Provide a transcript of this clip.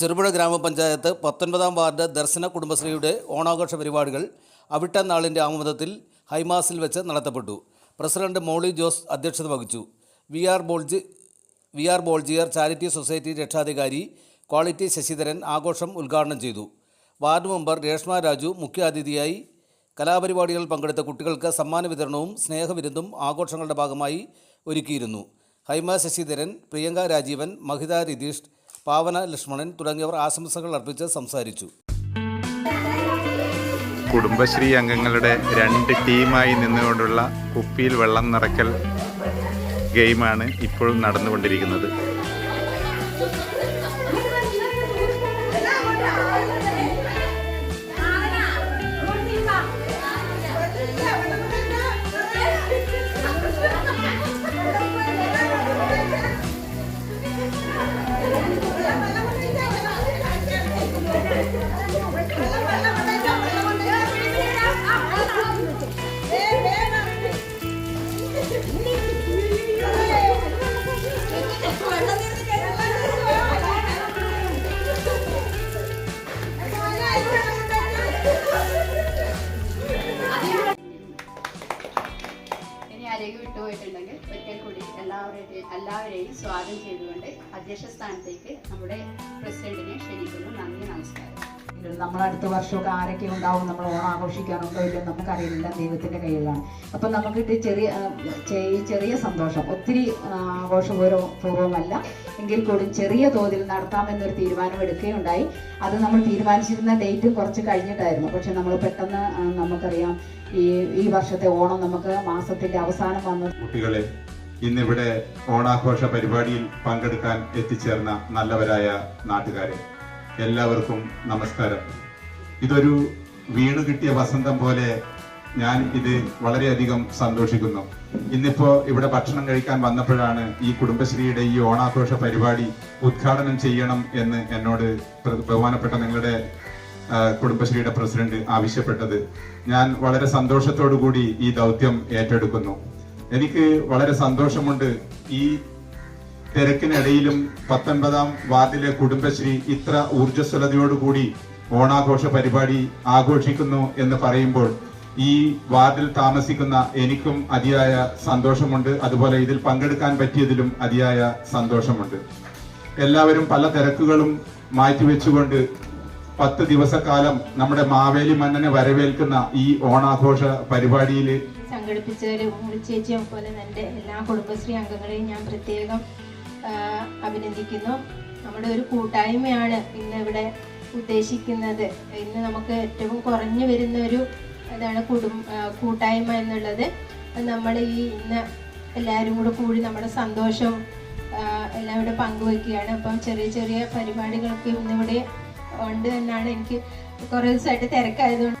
ചെറുപുഴ ഗ്രാമപഞ്ചായത്ത് പത്തൊൻപതാം വാർഡ് ദർശന കുടുംബശ്രീയുടെ ഓണാഘോഷ പരിപാടികൾ അവിട്ട നാളിന്റെ ഹൈമാസിൽ വെച്ച് നടത്തപ്പെട്ടു. പ്രസിഡന്റ് മോളി ജോസ് അധ്യക്ഷത വഹിച്ചു. വി ആർ ബോൾജി വി ആർ ബോൾജിയർ ചാരിറ്റി സൊസൈറ്റി രക്ഷാധികാരി ക്വാളിറ്റി ശശിധരൻ ആഘോഷം ഉദ്ഘാടനം ചെയ്തു. വാർഡ് മെമ്പർ രേഷ്മ രാജു മുഖ്യാതിഥിയായി കലാപരിപാടികളിൽ പങ്കെടുത്ത കുട്ടികൾക്ക് സമ്മാന വിതരണവും സ്നേഹവിരുന്നും ആഘോഷങ്ങളുടെ ഭാഗമായി ഒരുക്കിയിരുന്നു. ഹൈമ ശശിധരൻ പ്രിയങ്ക രാജീവൻ മഹിത രതീഷ് പാവന ലക്ഷ്മണൻ തുടങ്ങിയവർ ആശംസകൾ അർപ്പിച്ച് സംസാരിച്ചു. കുടുംബശ്രീ അംഗങ്ങളുടെ രണ്ട് ടീമായി നിന്നുകൊണ്ടുള്ള കുപ്പിയിൽ വെള്ളം നിറയ്ക്കൽ ഗെയിമാണ് ഇപ്പോൾ നടന്നുകൊണ്ടിരിക്കുന്നത്. ഒരിക്കൽ കൂടി എല്ലാവരുടെയും എല്ലാവരെയും സ്വാഗതം ചെയ്തുകൊണ്ട് അധ്യക്ഷ സ്ഥാനത്തേക്ക് നമ്മുടെ പ്രസിഡന്റിനെ ക്ഷണിക്കുന്നു. നന്ദി നമസ്കാരം. നമ്മൾ അടുത്ത വർഷമൊക്കെ ആരൊക്കെ ഉണ്ടാവും നമ്മൾ ഓണം ആഘോഷിക്കാനുണ്ടോ ഇല്ല നമുക്കറിയില്ല ദൈവത്തിന്റെ കയ്യിലാണ്. അപ്പൊ നമുക്കിട്ട് ചെറിയ ചെറിയ സന്തോഷം. ഒത്തിരി ആ, ആഘോഷപൂർവ പൂർവമല്ല എങ്കിൽ കൂടി ചെറിയ തോതിൽ നടത്താമെന്നൊരു തീരുമാനം എടുക്കുകയുണ്ടായി അത് നമ്മൾ തീരുമാനിച്ചിരുന്ന ഡേറ്റ് കുറച്ച് കഴിഞ്ഞിട്ടായിരുന്നു. പക്ഷെ നമ്മൾ പെട്ടെന്ന് നമുക്കറിയാം ഈ ഈ വർഷത്തെ ഓണം നമുക്ക് മാസത്തിന്റെ അവസാനം വന്നു. കുട്ടികളെ ഇന്നിവിടെ ഓണാഘോഷ പരിപാടിയിൽ പങ്കെടുക്കാൻ എത്തിച്ചേർന്ന നല്ലവരായ നാട്ടുകാരെ എല്ലാവർക്കും നമസ്കാരം. ഇതൊരു വീണു കിട്ടിയ വസന്തം പോലെ ഞാൻ ഇത് വളരെയധികം സന്തോഷിക്കുന്നു. ഇന്നിപ്പോ ഇവിടെ ഭക്ഷണം കഴിക്കാൻ വന്നപ്പോഴാണ് ഈ കുടുംബശ്രീയുടെ ഈ ഓണാഘോഷ പരിപാടി ഉദ്ഘാടനം ചെയ്യണം എന്ന് എന്നോട് ബഹുമാനപ്പെട്ട നിങ്ങളുടെ കുടുംബശ്രീയുടെ പ്രസിഡന്റ് ആവശ്യപ്പെട്ടത്. ഞാൻ വളരെ സന്തോഷത്തോടു കൂടി ഈ ദൗത്യം ഏറ്റെടുക്കുന്നു. എനിക്ക് വളരെ സന്തോഷമുണ്ട് ഈ തിരക്കിനിടയിലും പത്തൊൻപതാം വാർഡിലെ കുടുംബശ്രീ ഇത്ര ഊർജസ്വലതയോടുകൂടി ഓണാഘോഷ പരിപാടി ആഘോഷിക്കുന്നു എന്ന് പറയുമ്പോൾ ഈ വാർഡിൽ താമസിക്കുന്ന എനിക്കും അതിയായ സന്തോഷമുണ്ട്. അതുപോലെ ഇതിൽ പങ്കെടുക്കാൻ പറ്റിയതിലും അതിയായ സന്തോഷമുണ്ട്. എല്ലാവരും പല തിരക്കുകളും മാറ്റിവെച്ചുകൊണ്ട് പത്ത് ദിവസക്കാലം നമ്മുടെ മാവേലി മന്നനെ വരവേൽക്കുന്ന ഈ ഓണാഘോഷ പരിപാടിയിൽ സംഘടിപ്പിച്ചവരും ചേച്ചിയും പോലെ എന്റെ എല്ലാ കുടുംബശ്രീ അംഗങ്ങളെയും ഞാൻ പ്രത്യേകം അഭിനന്ദിക്കുന്നു. നമ്മുടെ ഒരു കൂട്ടായ്മയാണ് ഇന്ന് ഇവിടെ ഉദ്ദേശിക്കുന്നത്. ഇന്ന് നമുക്ക് ഏറ്റവും കുറഞ്ഞു വരുന്ന ഒരു ഇതാണ് കുടും കൂട്ടായ്മ എന്നുള്ളത്. നമ്മൾ ഈ ഇന്ന് എല്ലാവരും കൂടെ കൂടി നമ്മുടെ സന്തോഷം എല്ലാം ഇവിടെ പങ്കുവെക്കുകയാണ്. അപ്പം ചെറിയ ചെറിയ പരിപാടികളൊക്കെ ഇന്നിവിടെ ഉണ്ട് എന്നാണ് എനിക്ക് കുറേ ദിവസമായിട്ട് തിരക്കായതുകൊണ്ട്